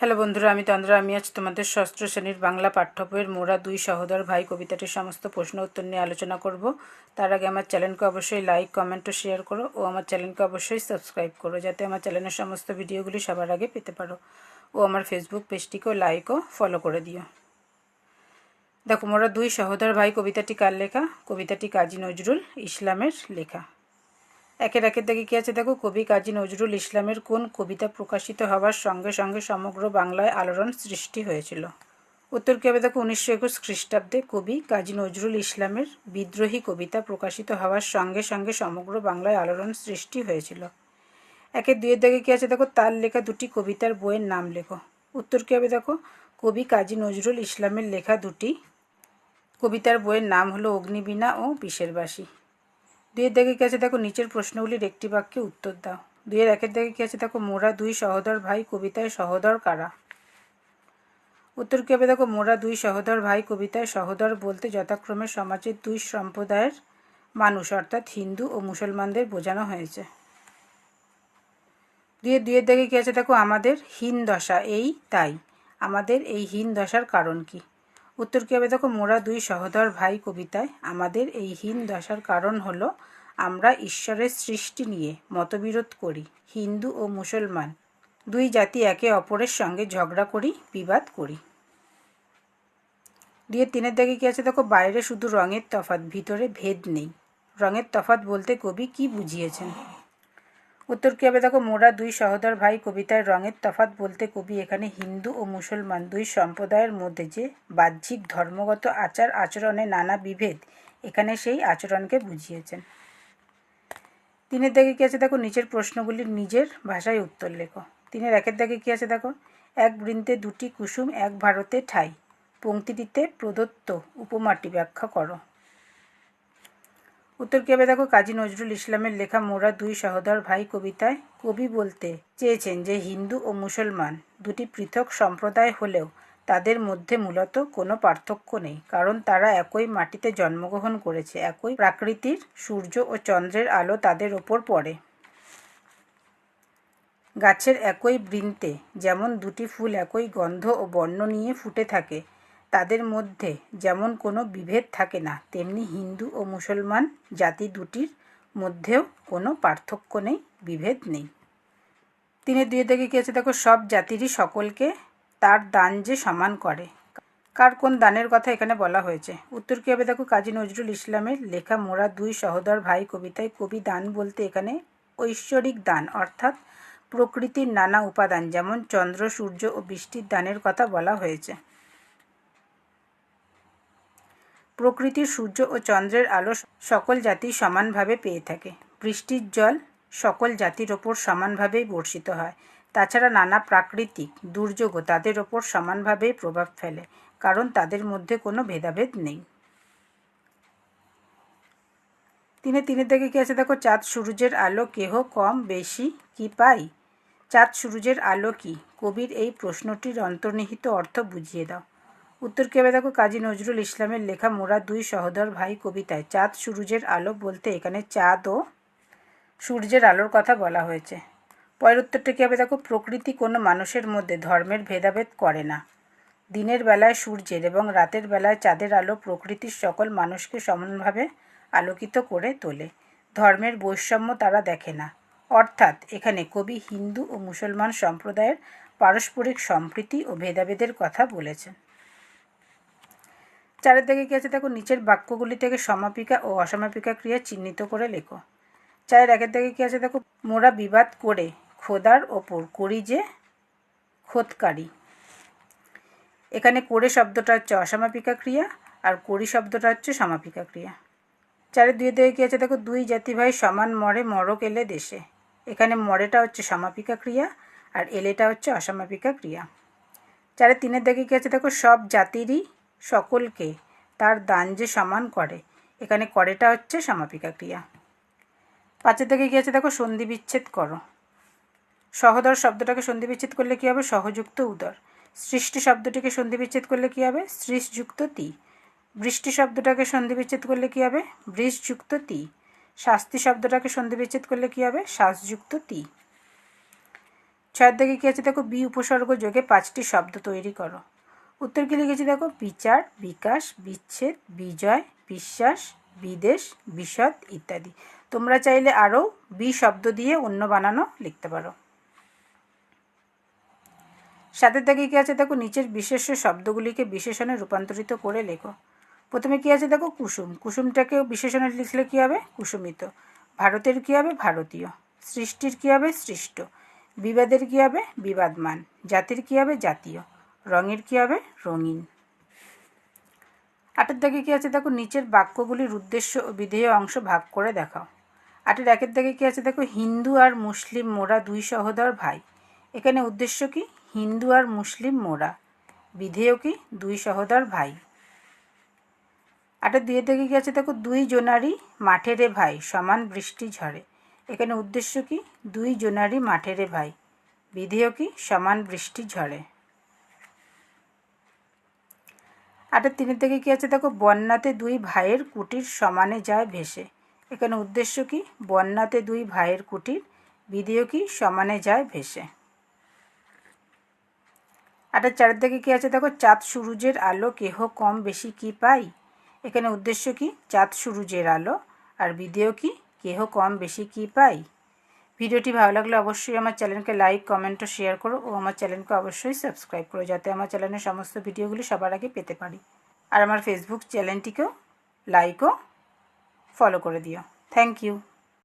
Hello বন্ধুরা, আমি তন্দ্রা। আমি আজ তোমাদের ষষ্ঠ শ্রেণির বাংলা পাঠ্য বইয়ের মোরা দুই সহোদর ভাই কবিতাটির সমস্ত প্রশ্ন উত্তর নিয়ে আলোচনা করব। তার আগে আমার চ্যানেলকে অবশ্যই লাইক কমেন্ট ও শেয়ার করো ও আমার চ্যানেলকে অবশ্যই সাবস্ক্রাইব করো যাতে আমার চ্যানেলের সমস্ত ভিডিওগুলি সবার আগে পেতে পারো। ও আমার ফেসবুক পেজটিকেও লাইক ও ফলো করে দিও। দেখো, মোরা দুই সহোদর ভাই কবিতাটি কার লেখা? কবিতাটি কাজী নজরুল ইসলামের লেখা। একের একের দিকে কী আছে? দেখো, কবি কাজী নজরুল ইসলামের কোন কবিতা প্রকাশিত হওয়ার সঙ্গে সঙ্গে সমগ্র বাংলায় আলোড়ন সৃষ্টি হয়েছিল? উত্তর কী হবে? দেখো, উনিশশো একুশ খ্রিস্টাব্দে কবি কাজী নজরুল ইসলামের বিদ্রোহী কবিতা প্রকাশিত হওয়ার সঙ্গে সঙ্গে সমগ্র বাংলায় আলোড়ন সৃষ্টি হয়েছিল। একে দুয়ের দিকে কী আছে? দেখো তার লেখা দুটি কবিতার বইয়ের নাম লেখো। উত্তর কী হবে? দেখো, কবি কাজী নজরুল ইসলামের লেখা দুটি কবিতার বইয়ের নাম হলো অগ্নিবীণা ও বিষের বাসী দুইয়ের দাগে কী আছে দেখো নিচের প্রশ্নগুলির একটি বাক্যে উত্তর দাও। দুইয়ের একের দাগে কী আছে দেখো মোরা দুই সহোদর ভাই, কবিতায় সহোদর কারা? উত্তর কী হবে দেখো, মোরা দুই সহোদর ভাই, কবিতায় সহোদর বলতে যথাক্রমে সমাজের দুই সম্প্রদায়ের মানুষ, অর্থাৎ হিন্দু ও মুসলমানদের বোঝানো হয়েছে। দুইয়ের দুইয়ের দাগে কী আছে দেখো, আমাদের হীন দশা এই তাই। আমাদের এই হীন দশার কারণ কি? উত্তর কী হবে দেখো মোরা দুই সহোদর ভাই কবিতায়, আমাদের এই হীন দশার কারণ হলো আমরা ঈশ্বরের সৃষ্টি নিয়ে মতবিরোধ করি, হিন্দু ও মুসলমান। দুই জাতি একে অপরের সঙ্গে ঝগড়া করি, বিবাদ করি। দিয়ে তিনের দাগে কী আছে? দেখো, বাইরে শুধু রঙের তফাত ভিতরে ভেদ নেই। রঙের তফাত বলতে কবি কি বুঝিয়েছেন? উত্তর কী হবে দেখো, মোরা দুই সহোদর ভাই কবিতায় রঙের তফাত বলতে কবি এখানে হিন্দু ও মুসলমান দুই সম্প্রদায়ের মধ্যে যে বাহ্যিক ধর্মগত আচার আচরণে নানা বিভেদ, এখানে সেই আচরণকে বুঝিয়েছেন। তিনের দাগে কী আছে দেখো, নিচের প্রশ্নগুলির নিজের ভাষায় উত্তর লেখো। তিনের একের দাগে কী আছে দেখো, এক বৃন্তে দুটি কুসুম, এক ভারতে ঠাই পংক্তিটিতে প্রদত্ত উপমাটি ব্যাখ্যা করো। উত্তর কেবে দেখো কাজী নজরুল ইসলামের লেখা মোরা দুই সহোদর ভাই কবিতায় কবি বলতে চেয়েছেন যে হিন্দু ও মুসলমান দুটি পৃথক সম্প্রদায় হলেও তাদের মধ্যে মূলত কোনো পার্থক্য নেই, কারণ তারা একই মাটিতে জন্মগ্রহণ করেছে, একই প্রাকৃতির সূর্য ও চন্দ্রের আলো তাদের ওপর পড়ে। গাছের একই বৃন্তে যেমন দুটি ফুল একই গন্ধ ও বর্ণ নিয়ে ফুটে থাকে তাদের মধ্যে যেমন কোনো বিভেদ থাকে না, তেমনি হিন্দু ও মুসলমান জাতি দুটির মধ্যেও কোনো পার্থক্য নেই, বিভেদ নেই। তিনের দুয়ে থেকে কী আছে? দেখো, সব জাতিরই সকলকে তার দান যে সমান করে। কার কোন দানের কথা এখানে বলা হয়েছে? উত্তর কী হবে? দেখো, কাজী নজরুল ইসলামের লেখা মোরা দুই সহোদর ভাই কবিতায় কবি দান বলতে এখানে ঐশ্বরিক দান, অর্থাৎ প্রকৃতির নানা উপাদান, যেমন চন্দ্র, সূর্য ও বৃষ্টির দানের কথা বলা হয়েছে। প্রকৃতির সূর্য ও চন্দ্রের আলো সকল জাতি সমানভাবে পেয়ে থাকে। বৃষ্টির জল সকল জাতির ওপর সমানভাবেই বর্ষিত হয়। তাছাড়া নানা প্রাকৃতিক দুর্যোগও তাদের ওপর সমানভাবেই প্রভাব ফেলে, কারণ তাদের মধ্যে কোনো ভেদাভেদ নেই। তিনে তিনের দিকে কি আছে? দেখো, চাঁদ সূর্যের আলো কেহ কম বেশি কি পাই চাঁদ সূর্যের আলো কি? কবির এই প্রশ্নটির অন্তর্নিহিত অর্থ বুঝিয়ে দাও। উত্তর কেবে দেখো কাজী নজরুল ইসলামের লেখা মোরা দুই সহোদর ভাই কবিতায়। চাঁদ সূর্যের আলো বলতে এখানে চাঁদ ও সূর্যের আলোর কথা বলা হয়েছে। পরের উত্তরটা কী হবে দেখো? প্রকৃতি কোনো মানুষের মধ্যে ধর্মের ভেদাভেদ করে না। দিনের বেলায় সূর্যের এবং রাতের বেলায় চাঁদের আলো প্রকৃতির সকল মানুষকে সমানভাবে আলোকিত করে তোলে। ধর্মের বৈষম্য তারা দেখে না। অর্থাৎ এখানে কবি হিন্দু ও মুসলমান সম্প্রদায়ের পারস্পরিক সম্প্রীতি ও ভেদাভেদের কথা বলেছেন। চারের দিকে কী আছে দেখো, নিচের বাক্যগুলি থেকে সমাপিকা ও অসমাপিকা ক্রিয়া চিহ্নিত করে লেখো। চায়ের একের দিকে কী আছে দেখো, মোরা বিবাদ করে খোদার ওপর করি যে খোদকারী। এখানে করে শব্দটা হচ্ছে অসমাপিকা ক্রিয়া, আর করি শব্দটা হচ্ছে সমাপিকা ক্রিয়া। চারের দুই দিকে কী আছে দেখো, দুই জাতি ভাই সমান মরে মরক এলে দেশে। এখানে মরেটা হচ্ছে সমাপিকা ক্রিয়া, আর এলেটা হচ্ছে অসমাপিকা ক্রিয়া। চারের তিনের দিকে কী আছে দেখো, সব জাতিরই সকলকে তার দান যে সমান করে। এখানে করেটা হচ্ছে সমাপিকা ক্রিয়া। পাঁচের থেকে আছে দেখো, সন্ধি বিচ্ছেদ করো। সহদর শব্দটাকে সন্ধি বিচ্ছেদ করলে কী হবে? সহযুক্ত উদর। সৃষ্টি শব্দটিকে সন্ধি বিচ্ছেদ করলে কী হবে? সৃষযুক্ত তি। বৃষ্টি শব্দটাকে সন্ধি বিচ্ছেদ করলে কী হবে? বৃষযুক্ত তি। শাস্তি শব্দটাকে সন্ধি বিচ্ছেদ করলে কী হবে? শ্বাসযুক্ত তি। ছয়ের দিকে কী আছে দেখো বি উপসর্গ যোগে পাঁচটি শব্দ তৈরি করো। উত্তর কী লিখেছি দেখো? বিচার, বিকাশ, বিচ্ছেদ, বিজয়, বিশ্বাস, বিদেশ, বিশদ ইত্যাদি। তোমরা চাইলে আরও বি শব্দ দিয়ে অন্য বানানো লিখতে পারো। সাথে থেকে কী আছে দেখো? নিচের বিশেষ শব্দগুলিকে বিশেষণে রূপান্তরিত করে লেখো। প্রথমে কী আছে দেখো? কুসুম। কুসুমটাকে বিশেষণে লিখলে কী হবে? কুসুমিত। ভারতের কী হবে? ভারতীয়। সৃষ্টির কী হবে? সৃষ্ট। বিবাদের কী হবে? বিবাদমান। জাতির কী হবে? জাতীয়। রঙের কী হবে? রঙিন। আটের দাগে কী আছে? দেখো, নিচের বাক্যগুলির উদ্দেশ্য ও বিধেয় অংশ ভাগ করে দেখাও। আটের একের দাগে কী আছে? দেখো, হিন্দু আর মুসলিম মোরা দুই সহোদর ভাই। এখানে উদ্দেশ্য কি? হিন্দু আর মুসলিম মোরা বিধেয় কি? দুই সহোদর ভাই। আটের দুইয়ের দিকে কী আছে? দেখো, দুই জোনারি মাঠেরে ভাই, সমান বৃষ্টি ঝরে এখানে উদ্দেশ্য কি? দুই জোনারি মাঠেরে ভাই। বিধেয় কি? সমান বৃষ্টি ঝরে আটের তিনের থেকে কী আছে? দেখো, বন্যাতে দুই ভাইয়ের কুটির সমানে যায় ভেসে। এখানে উদ্দেশ্য কি? বন্যাতে দুই ভাইয়ের কুটির বিধেয় কি? সমানে যায় ভেসে। আটের চারের দিকে কী আছে? দেখো, চাঁদ সুরুজের আলো, কেহ কম বেশি কি পাই? এখানে উদ্দেশ্য কি? চাঁদ সুরুজের আলো। আর বিধেয় কি? কেহ কম বেশি কি পাই? ভিডিওটি ভালো লাগলে অবশ্যই আমার চ্যানেলকে লাইক, কমেন্ট ও শেয়ার করো ও আমার চ্যানেলকে অবশ্যই সাবস্ক্রাইব করো যাতে আমার চ্যানেলের সমস্ত ভিডিওগুলি সবার আগে পেতে পারি। আর আমার ফেসবুক চ্যানেলটিকেও লাইক ও ফলো করে দিও। Thank you